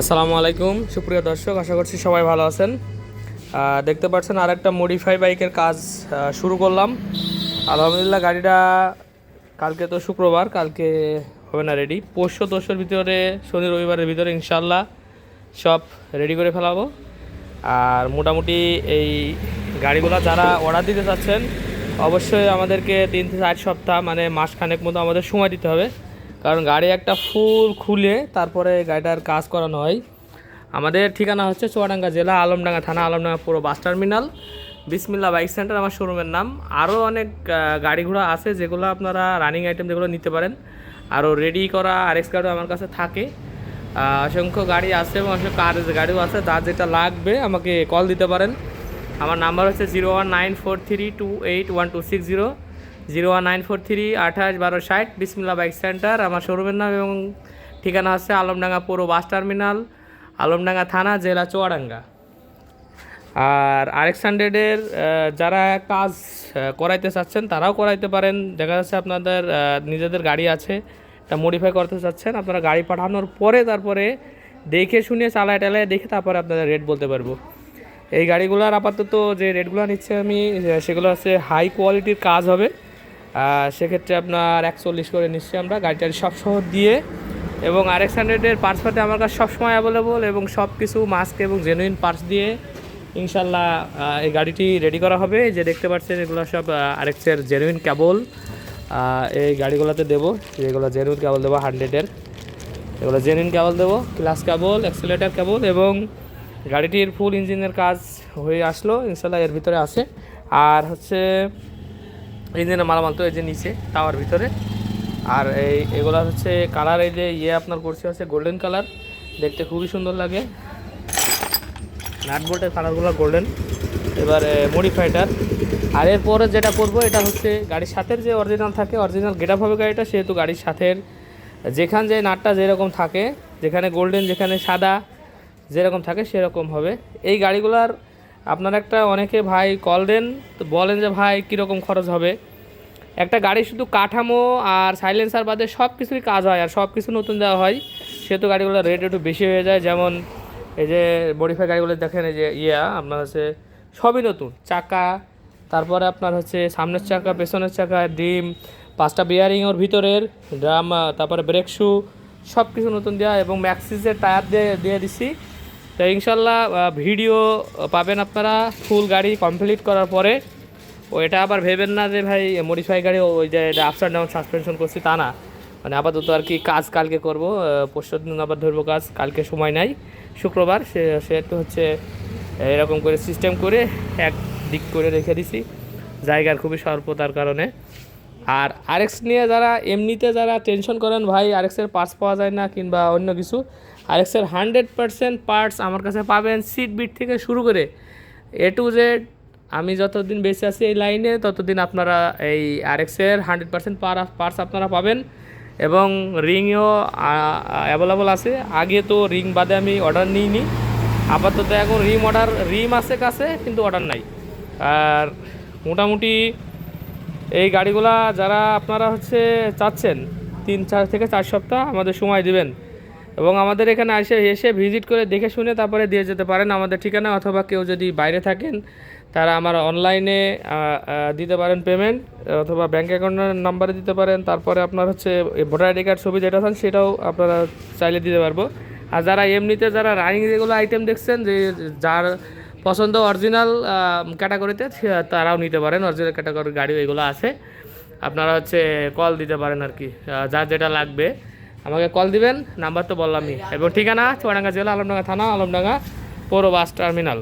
আসসালামু আলাইকুম। সুপ্রিয় দর্শক, আশা করছি সবাই ভালো আছেন। দেখতে পাচ্ছেন আর একটা মডিফাই বাইকের কাজ শুরু করলাম। আলহামদুলিল্লাহ, গাড়িটা কালকে তো শুক্রবার, কালকে হবে না রেডি পরশু দোষের ভিতরে, শনি রবিবারের ভিতরে ইনশাল্লাহ সব রেডি করে ফেলাবো। আর মোটামুটি এই গাড়িগুলো যারা অর্ডার দিতে চাচ্ছেন, অবশ্যই আমাদেরকে তিন থেকে চার সপ্তাহ মানে মাসখানেক মতো আমাদের সময় দিতে হবে। কারণ গাড়ি একটা ফুল খুলে তারপরে গাড়িটার কাজ করানো হয়। আমাদের ঠিকানা হচ্ছে চুয়াডাঙ্গা জেলা আলমডাঙ্গা থানা, আলমডাঙ্গা পুরো bus terminal. Bismillah bike centre আমার শোরুমের নাম। আরও অনেক গাড়ি ঘোড়া আছে যেগুলো আপনারা রানিং আইটেম যেগুলো নিতে পারেন। আরও রেডি করা আরএক্স গাড়িও আমার কাছে থাকে। অসংখ্য গাড়ি আছে এবং অসংখ্য কার গাড়িও আছে। তার যেটা লাগবে আমাকে কল দিতে পারেন। আমার নাম্বার হচ্ছে zero one nine four three two eight one two six zero zero one nine four three আঠাশ বারো ষাট। বিসমিল্লা বাইক সেন্টার। আমার শোরুমের নাম এবং ঠিকানা হচ্ছে আলমডাঙ্গা পুরো বাস টার্মিনাল, আলমডাঙ্গা থানা, জেলা চুয়াডাঙ্গা। আর আরএক্স হান্ড্রেডের যারা কাজ করাইতে চাচ্ছেন, তারাও করাইতে পারেন। দেখা যাচ্ছে আপনাদের নিজেদের গাড়ি আছে, এটা মডিফাই করতে চাচ্ছেন। আপনারা গাড়ি পাঠানোর পরে তারপরে দেখে শুনে, চালায় টালায় দেখে তারপরে আপনাদের রেট বলতে পারব। এই গাড়িগুলোর আপাতত যে রেটগুলো নিচ্ছে আমি সেগুলো হচ্ছে হাই কোয়ালিটির কাজ হবে। সেক্ষেত্রে আপনার একচল্লিশ করে নিচ্ছি আমরা গাড়িটার সব সহ দিয়ে। এবং আর এক্স হান্ড্রেডের পার্টস পাতে আমার কাছে সবসময় অ্যাভেলেবল এবং সব কিছু মাস্ক এবং জেনুইন পার্টস দিয়ে ইনশাল্লাহ এই গাড়িটি রেডি করা হবে। যে দেখতে পাচ্ছেন, এগুলো সব আর এক্সের জেনুইন কেবল এই গাড়িগুলোতে দেবো, যেগুলো জেনুইন কেবল দেবো হান্ড্রেডের এগুলো জেনুইন কেবল দেবো ক্লাস কেবল অ্যাক্সিলেটার কেবল এবং গাড়িটির ফুল ইঞ্জিনের কাজ হয়ে আসলো, ইনশাল্লাহ এর ভিতরে আছে। আর হচ্ছে ইঞ্জিনের মালামাল তো এই যে নিচে, টাওয়ার ভিতরে। আর এই, এগুলো হচ্ছে কালার, এই যে ইয়ে আপনার করছে হচ্ছে গোল্ডেন কালার। দেখতে খুবই সুন্দর লাগে। নাট বোল্টের কালারগুলো গোল্ডেন এবার মডিফাইটার আর এরপরে যেটা করব, এটা হচ্ছে গাড়ির সাথের যে অরিজিনাল থাকে অরিজিনাল গেট হবে গাড়িটা, সেহেতু গাড়ির সাথের। যেখান যে নাটটা যেরকম থাকে, যেখানে গোল্ডেন যেখানে সাদা, যেরকম থাকে, সেরকম হবে। এই গাড়িগুলার আপনার একটা অনেকে ভাই কল দেন, তো বলেন যে ভাই কীরকম খরচ হবে। একটা গাড়ি শুধু কাঠামো আর সাইলেন্সার বাদে সব কিছুই কাজ হয়, আর সব কিছু নতুন দেওয়া হয়, সেহেতু গাড়িগুলোর রেট একটু বেশি হয়ে যায়। যেমন এই যে মডিফাই গাড়িগুলো দেখেন, এই যে ইয়া, আপনার হচ্ছে সবই নতুন। চাকা, তারপরে আপনার হচ্ছে সামনের চাকা, পেছনের চাকা, ডিম, পাঁচটা বিয়ারিং ওর ভিতরের ড্রাম তারপরে ব্রেক শু সব কিছু নতুন দেওয়া এবং ম্যাক্সিসের টায়ার দিয়ে দিয়ে দিছি। তো ইনশাল্লাহ ভিডিও পাবেন আপনারা ফুল গাড়ি কমপ্লিট করার পরে। ও, এটা আবার ভেবেন না যে ভাই মডিফাই গাড়ি ওই যে আপসার ডাউন সাসপেনশন করছি, তা না। মানে আপাতত আর কি কাজ কালকে করব পরশু দিন আবার ধরবো কাজ, কালকে সময় নাই। শুক্রবার, সে, সেহেতু হচ্ছে এরকম করে সিস্টেম করে এক দিক করে রেখে দিছি। জায়গার খুবই স্বল্পতার কারণে। আর আরএক্স নিয়ে যারা, এমনিতে যারা টেনশন করেন, ভাই আরএক্সের পার্টস পাওয়া যায় না কিংবা অন্য কিছু আরএক্সের হান্ড্রেড পার্সেন্ট পার্টস আমার কাছে পাবেন সিট বিট থেকে শুরু করে এ টু জেড। আমি যতদিন বেঁচে আছি এই লাইনে, ততদিন আপনারা এই আরএক্সের হান্ড্রেড পার্সেন্ট পার্টস আপনারা পাবেন। এবং রিংও অ্যাভেলেবল আছে। আগে তো রিং বাদে আমি অর্ডার নিইনি। আপাতত এখন রিম অর্ডার, রিম আছে কাছে, কিন্তু অর্ডার নাই। আর মোটামুটি এই গাড়িগুলা যারা আপনারা হচ্ছে চাচ্ছেন, তিন চার থেকে চার সপ্তাহ আমাদের সময় দিবেন। এবং আমাদের এখানে এসে এসে ভিজিট করে দেখে শুনে তারপরে দিয়ে যেতে পারেন আমাদের ঠিকানা অথবা কেউ যদি বাইরে থাকেন, তারা আমার অনলাইনে দিতে পারেন পেমেন্ট অথবা ব্যাঙ্ক অ্যাকাউন্টের নাম্বারে দিতে পারেন, তারপরে আপনার হচ্ছে ভোটার আইডি কার্ড ছবি যেটা থাকেন সেটাও আপনারা চাইলে দিতে পারব। আর যারা এমনিতে যারা রানিং যেগুলো আইটেম দেখছেন যে যার পছন্দ অরিজিনাল ক্যাটাগরিতে তারাও নিতে পারেন অরিজিনাল ক্যাটাগরির গাড়ি এগুলো আছে। আপনারা হচ্ছে কল দিতে পারেন আর কি যার যেটা লাগবে। আমাকে কল দিবেন নাম্বার তো বললামই। এবং ঠিকানা, চুয়াডাঙ্গা জেলা, আলমডাঙ্গা থানা, আলমডাঙ্গা পৌর বাস টার্মিনাল।